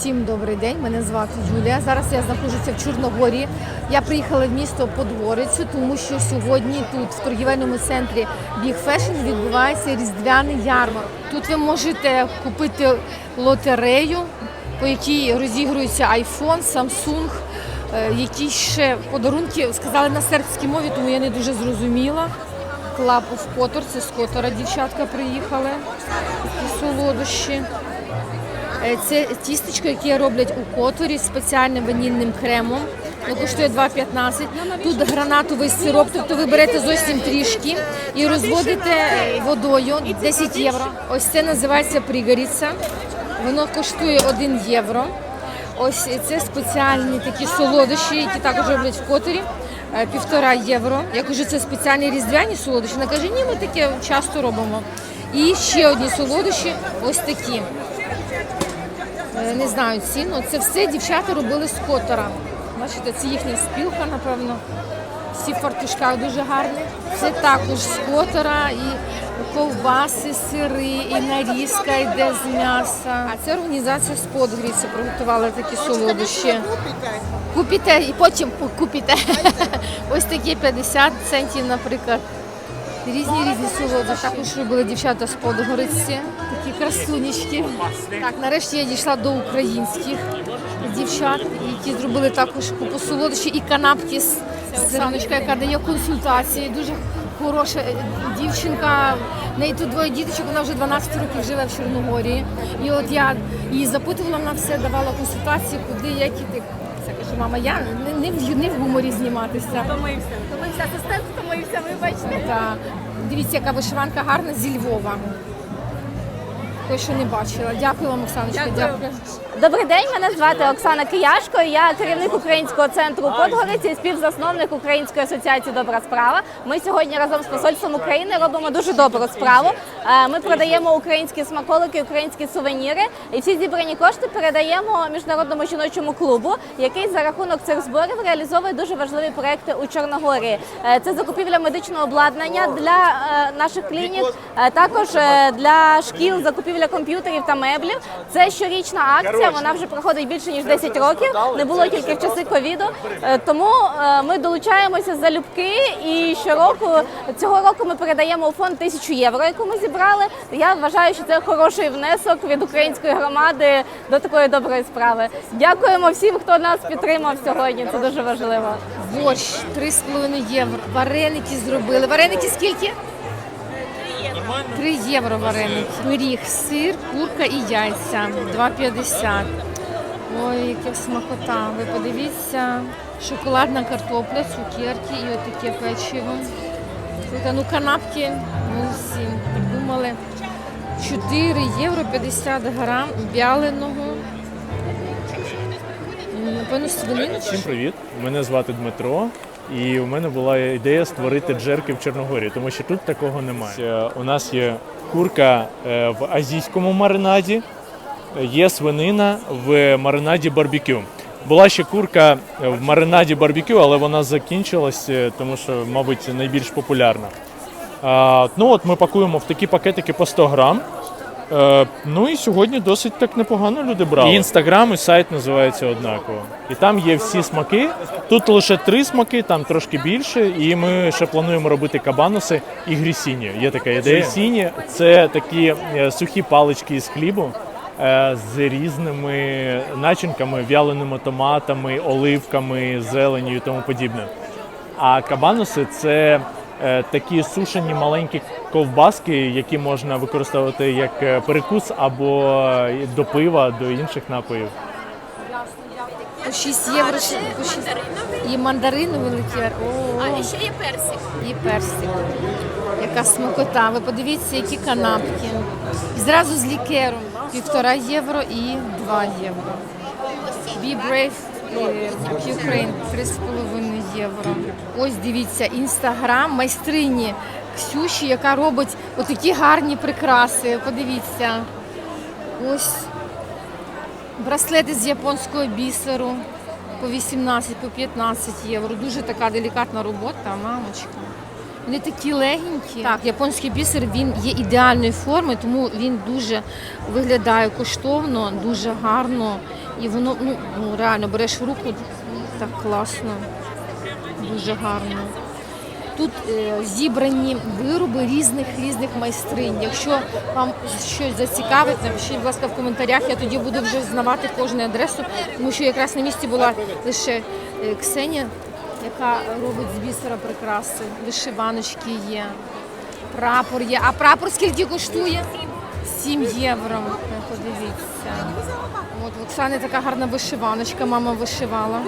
Всім добрий день, мене звати Юлія. Зараз я знаходжуся в Чорногорії. Я приїхала в місто Подгорицю, тому що сьогодні тут, в торгівельному центрі Big Fashion, відбувається різдвяний ярмарок. Тут ви можете купити лотерею, по якій розігрується iPhone, Samsung, е, якісь ще подарунки сказали на сербській мові, тому я не дуже зрозуміла. Club of Kotor, це з Котора дівчатка приїхали. Солодощі. Е, Це тістечко, яке роблять у которі з спеціальним ванільним кремом. Воно коштує 2,15. Тут гранатовий сироп, тобто ви берете зовсім трішки і розводите е, водою 10 євро. Ось це називається пригоріця. Воно коштує 1 євро. Ось це спеціальні такі солодощі, які також роблять в которі. е, Півтора євро. Я кажу, це спеціальні різдвяні солодощі. Вона каже, ні, ми таке часто робимо. І ще одні солодощі, ось такі. Е, не знаю ціну. Це все дівчата робили з котора. Бачите, це їхня спілка, напевно. Всі в фартушках дуже гарні. Це також з котора і ковбаси, сири, і нарізка йде з м'яса. А це організація з Подгріці приготувала такі солодощі. Купите і потім купите. Ось такі 50 центів, наприклад. Різні різні солодощі. Також робили дівчата з Подгориці, такі красунечки. Так, нарешті я дійшла до українських дівчат, які зробили також купу солодощі і канапки з Оксаночка, яка дає консультації. Дуже хороша е, дівчинка. В неї тут двоє діточок, вона вже 12 років живе в Чорногорії. І от я її запитувала, вона все давала консультації, куди, як іти. Це кажу, мама, я не, не, в, не в гуморі зніматися. Втомився. Втомився асистент, втомився, вибачте. Та, дивіться, яка вишиванка гарна зі Львова. Такої, що не бачила. Дякую вам, Оксаночка. Дякую. Дякую. Добрий день, мене звати Оксана Кияшко. Я керівник українського центру Подгориці і співзасновник Української асоціації Добра справа. Ми сьогодні разом з посольством України робимо дуже добру справу. Е, Ми продаємо українські смаколики, українські сувеніри, і всі зібрані кошти передаємо міжнародному жіночому клубу, який за рахунок цих зборів реалізовує дуже важливі проекти у Чорногорії. Е, Це закупівля медичного обладнання для е, наших клінік, також для шкіл закупівля комп'ютерів та меблів. Це щорічна акція. Вона вже проходить більше ніж 10 років. Не було тільки в часи ковіду. Е, Тому е, ми долучаємося залюбки. І щороку цього року ми передаємо у фонд тисячу євро, яку ми зібрали. Я вважаю, що це хороший внесок від української громади до такої доброї справи. Дякуємо всім, хто нас підтримав сьогодні. Це дуже важливо. Борщ 3,5 євро. Вареники зробили. Вареники скільки? 3 євро вареники. Пиріг, сир, курка і яйця. 2,50. Ой, яка смакота. Ви подивіться. Шоколадна картопля, цукерки і отаке печиво. Ну канапки, ну всі так думали. 4 євро 50 грам вяленого. Напевно, свинину. Всім привіт! Мене звати Дмитро, і у мене була ідея створити джерки в Чорногорії, тому що тут такого немає. Е, У нас є курка е, в азійському маринаді, є свинина в маринаді барбекю. Була ще курка в маринаді барбекю, але вона закінчилась, е, тому що, мабуть, найбільш популярна. Ну от ми пакуємо в такі пакетики по 100 грам. Е, ну і сьогодні досить так непогано люди брали. І інстаграм, і сайт називається однаково. І там є всі смаки. Тут лише три смаки, там трошки більше. І ми ще плануємо робити кабаноси і грісіні. Є така ідея. Грісіні це такі е, сухі палички із хлібу. е, З різними начинками, вяленими томатами, оливками, зеленю і тому подібне. А кабаноси це такі сушені маленькі ковбаски, які можна використовувати як е, перекус або е, до пива, до інших напоїв. По 6 євро по 6. і мандарини великі. О, А ще є персик. і персик. Яка смакота. Ви подивіться, які канапки. І зразу з лікером. Півтора євро і 2 євро. Be Brave е, Ukraine 3,5 євро. Ось дивіться, інстаграм майстрині Ксюші, яка робить отакі гарні прикраси. Подивіться. Ось браслети з японського бісеру по 18, по 15 євро. Дуже така делікатна робота, мамочка. Вони такі легенькі. Так, японський бісер він є ідеальної форми, тому він дуже виглядає коштовно, дуже гарно І воно ну, ну реально береш в руку так класно, дуже гарно. Тут е, зібрані вироби різних різних майстринь. Якщо вам щось зацікавить, напишіть, будь ласка, в коментарях. Я тоді буду вже знавати кожну адресу, тому що якраз на місці була лише е, Ксенія, яка робить з бісера прикраси, вишиваночки є, прапор є. А прапор скільки коштує? 7 євро. Подивіться. От в Оксани така гарна вишиваночка, мама вишивала.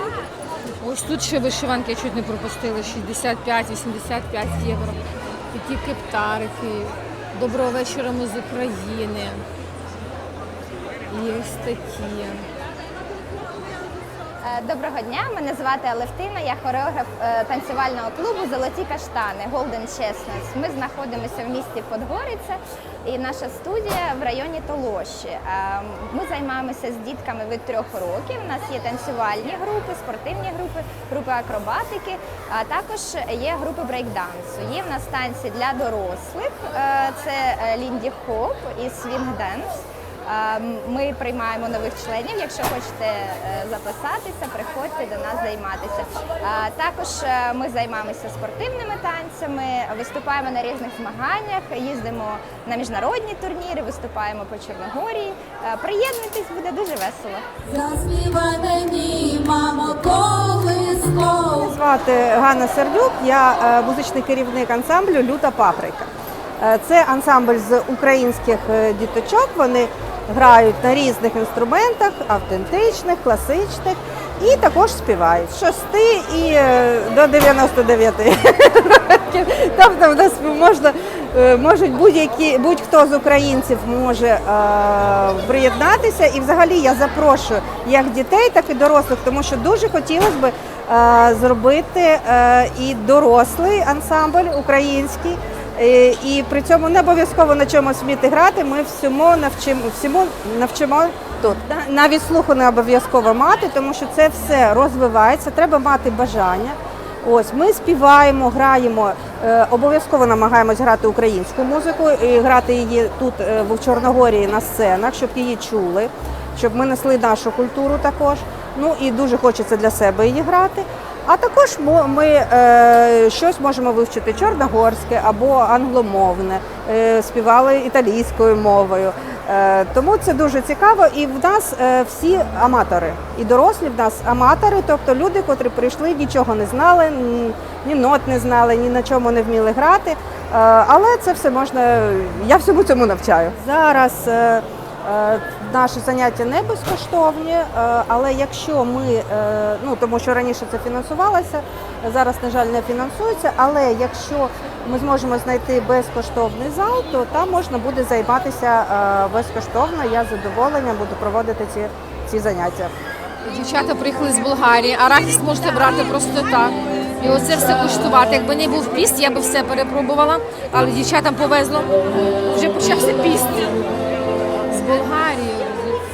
Ось тут ще вишиванки я чуть не пропустила, 65-85 євро. Такі кептарики. Доброго вечора ми з України. І ось такі. Доброго дня, мене звати Алевтина, я хореограф е, танцювального клубу Золоті каштани Golden Chestnuts. Ми знаходимося в місті Подгориця і наша студія в районі Толоші. Е, Ми займаємося з дітками від трьох років. У нас є танцювальні групи, спортивні групи, групи акробатики, а також є групи брейкдансу. Є в нас танці для дорослих, е, це е, лінді хоп і свінг денс. Е, Ми приймаємо нових членів. Якщо хочете е, записатися, приходьте до нас займатися. Також е, ми займаємося спортивними танцями, виступаємо на різних змаганнях, їздимо на міжнародні турніри, виступаємо по Чорногорії. Приєднуйтесь, буде дуже весело. Колискову. Звати Ганна Сердюк, я е, музичний керівник ансамблю Люта Паприка. Це ансамбль з українських діточок. Вони грають на різних інструментах, автентичних, класичних, і також співають з 6 і е, до 99 років. Тобто в нас можна, е, можуть будь-які будь-хто з українців може е, приєднатися. І взагалі я запрошую як дітей, так і дорослих, тому що дуже хотілося б е, зробити е, і дорослий ансамбль український. Е, І при цьому не обов'язково на чомусь вміти грати. Ми всьому навчимо всьому навчимо тут. Навіть слуху не обов'язково мати, тому що це все розвивається. Треба мати бажання. Ось ми співаємо, граємо, е, обов'язково намагаємось грати українську музику і грати її тут е, в Чорногорії на сценах, щоб її чули, щоб ми несли нашу культуру також. Ну і дуже хочеться для себе її грати. А також ми е, щось можемо вивчити чорногорське або англомовне, е, співали італійською мовою. Е, тому це дуже цікаво. І в нас всі аматори. І дорослі в нас аматори, тобто люди, котрі прийшли, нічого не знали, ні нот не знали, ні на чому не вміли грати. Але це все можна, я всьому цьому навчаю. Зараз Наші заняття не безкоштовні, е, але якщо ми, е, ну тому що раніше це фінансувалося, зараз, на жаль, не фінансується. Але якщо ми зможемо знайти безкоштовний зал, то там можна буде займатися е, безкоштовно. Я з задоволенням буду проводити ці, ці заняття. Дівчата приїхали з Болгарії, арахіс можете брати просто так. І оце все куштувати. Якби не був піст, я би все перепробувала, але дівчатам повезло. Вже почався піст. З Болгарії,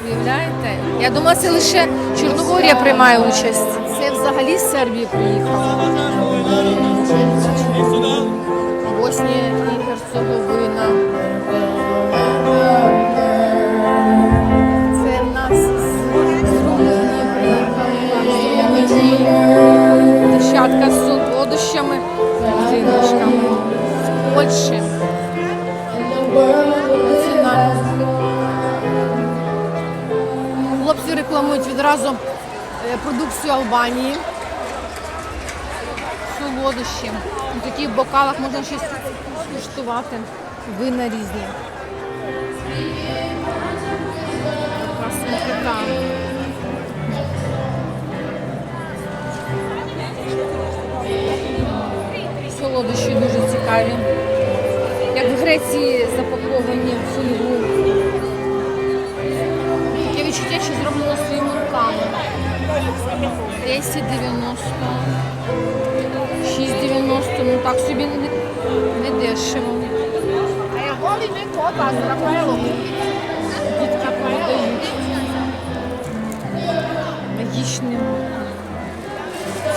уявляєте? Я думала, це лише Чорногорія приймає участь. Це взагалі з Сербії приїхала. Боснія і Герцеговина. Відразу е, продукцію Албанії. Солодощі. У таких бокалах можна щось скуштувати. Вина різні. Така. Солодощі дуже цікаві. Як в Греції запаковані в фольгу. Відчуття, що зроблено своїми руками. 10,90. 6,90. Ну так собі не, не дешево. Дітка продають. Магічні.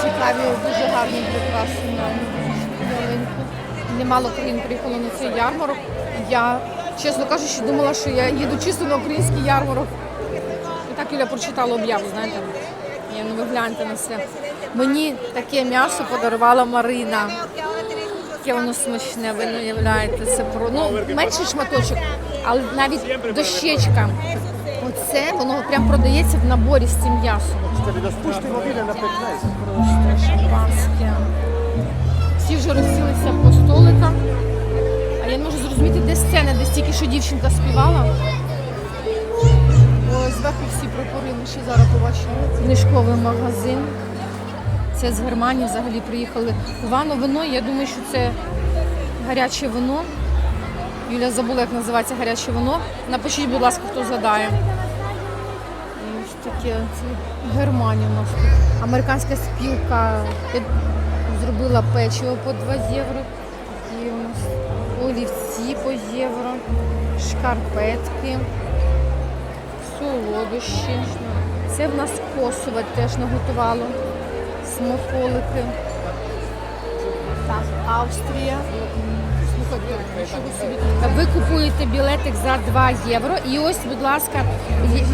Цікаві, дуже гарні прикраси на ялинку. Немало країн приїхало на цей ярмарок. Я, чесно кажучи, думала, що я їду чисто на український ярмарок. Так Юля прочитала об'яву, знаєте. Я ну ви гляньте на це. Мені таке м'ясо подарувала Марина. Яке воно смачне, ви не уявляєте. Це про ну менший шматочок, але навіть дощечка. Оце воно прям продається в наборі з цим м'ясом. Шампанське. Всі вже розсілися по столиках. А я не можу зрозуміти, де сцена, де стільки що дівчинка співала. Зверху всі прапори, ми ще зараз побачимо. Книжковий магазин. Це з Германії взагалі приїхали. Вано вино, я думаю, що це гаряче вино. Юля забула, як називається гаряче вино. Напишіть, будь ласка, хто згадає. І ось таке це Германія у нас. Американська спілка я зробила печиво по 2 євро. І у нас олівці по євро, шкарпетки, солодощі. Це в нас Косове теж наготувало. Смаколики. Так, Австрія. Слухайте, нічого собі. Ви купуєте білетик за 2 євро. І ось, будь ласка,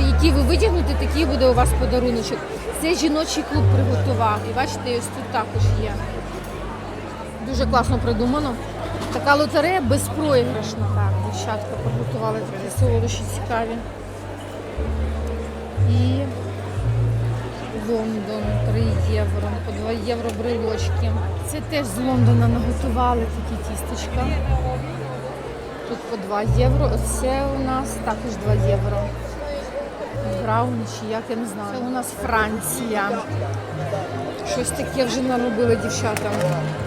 які ви витягнете, такий буде у вас подаруночок. Це жіночий клуб приготував. І бачите, ось тут також є. Дуже класно придумано. Така лотерея безпроіграшна. Так, дівчатка приготували такі солодощі цікаві. І Лондон 3 євро, по 2 євро брелочки. Це теж з Лондона наготували такі тістечка. Тут по 2 євро. Оце у нас також 2 євро. Брауні чи як я не знаю. Це у нас Франція. Щось таке вже наробили дівчата.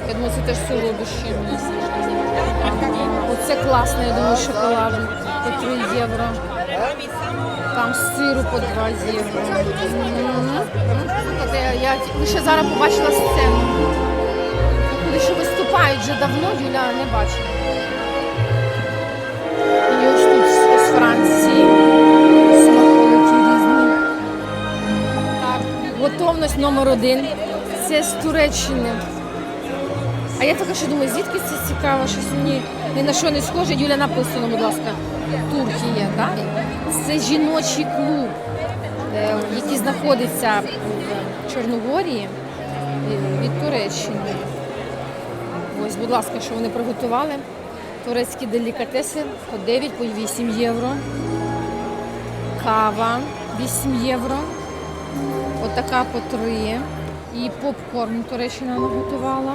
Я думаю, це теж солодощі. Оце класно, я думаю, шоколад по 3 євро. Там сиру по 2 євро. Я лише зараз побачила сцену. Куди що виступають вже давно, Юля не бачила. З- Франції смаколики різні. Готовність номер один. Це з Туреччини. А я тільки що думаю, звідки це цікаво, щось мені ні на що не схоже. Юля написано, будь ласка, Турція, так? Це жіночий клуб, е, який знаходиться в Чорногорії е, від Туреччини. Ось, будь ласка, що вони приготували. Турецькі делікатеси по 9, по 8 євро. Кава 8 євро. Отака по 3. І попкорн Туреччина наготувала.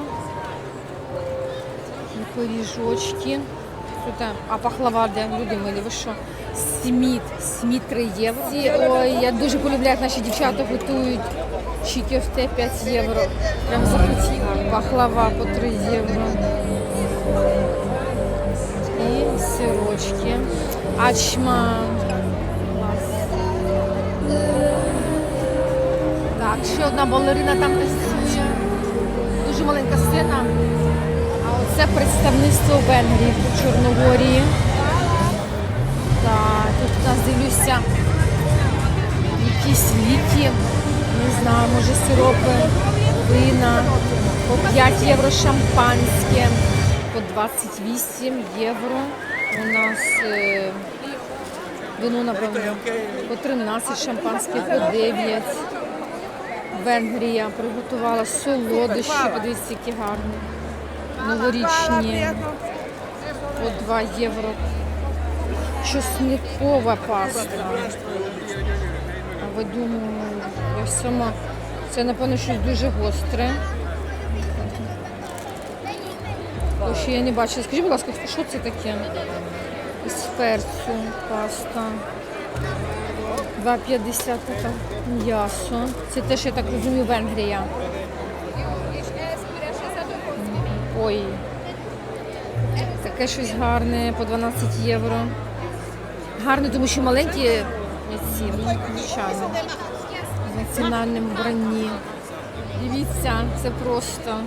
І пиріжочки. Тут, а, пахлава, де люди милі, ви що? Сміт, сміт 3 євро. Ой, я дуже полюбляю, як наші дівчата готують чікіфте 5 євро. Прям захотіла. Пахлава по 3 євро. І сирочки. Ачма. Так, ще одна балерина там танцює. Дуже маленька сцена. А оце представництво Венгрії по Чорногорії. Так, тут у нас дивлюся якісь ліки, не знаю, може сиропи, вина, по 5 євро шампанське, по 28 євро. У нас е, вино, напевно, по 13 шампанське, по 9. Венгрія приготувала солодощі, подивіться, які гарні. Новорічні по 2 євро. Чесникова паста. А ви думаю, я сама. Це, напевно, щось дуже гостре. Ось ще я не бачила. Скажіть, будь ласка, що це таке? Із перцю паста. 2,50 м'ясо. Це теж, я так розумію, Венгрія. Ой. Таке щось гарне по 12 євро. Гарне, тому що маленькі ці звичайно. В національному вбранні. Дивіться, це просто.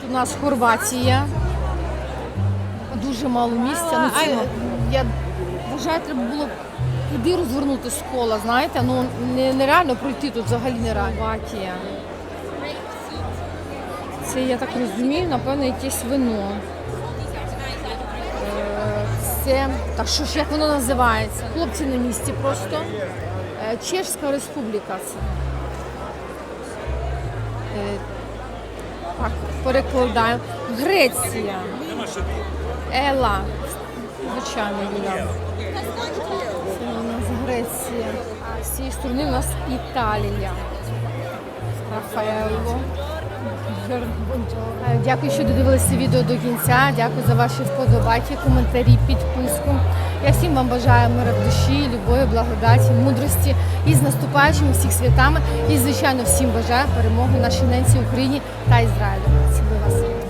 Тут у нас Хорватія. Дуже мало місця. Ну, це, я вважаю, треба було туди розвернути з кола, знаєте, ну нереально пройти тут взагалі нереально. Хорватія. Це, я так розумію, напевно, якесь вино. Е, Це так що ж як воно називається? Хлопці на місці просто. Е, Чешська республіка. Це. Е, Так, перекладаю. Греція. Ела. Звичайно, Юля. Це у нас Греція. А з цієї сторони у нас Італія. Рафаелло. Дякую, що додивилися відео до кінця. Дякую за ваші вподобайки, коментарі, підписку. Я всім вам бажаю мира в душі, любові, благодаті, мудрості і з наступаючими всіх святами. І, звичайно, всім бажаю перемоги нашій ненці Україні та Ізраїлю. Цілую вас.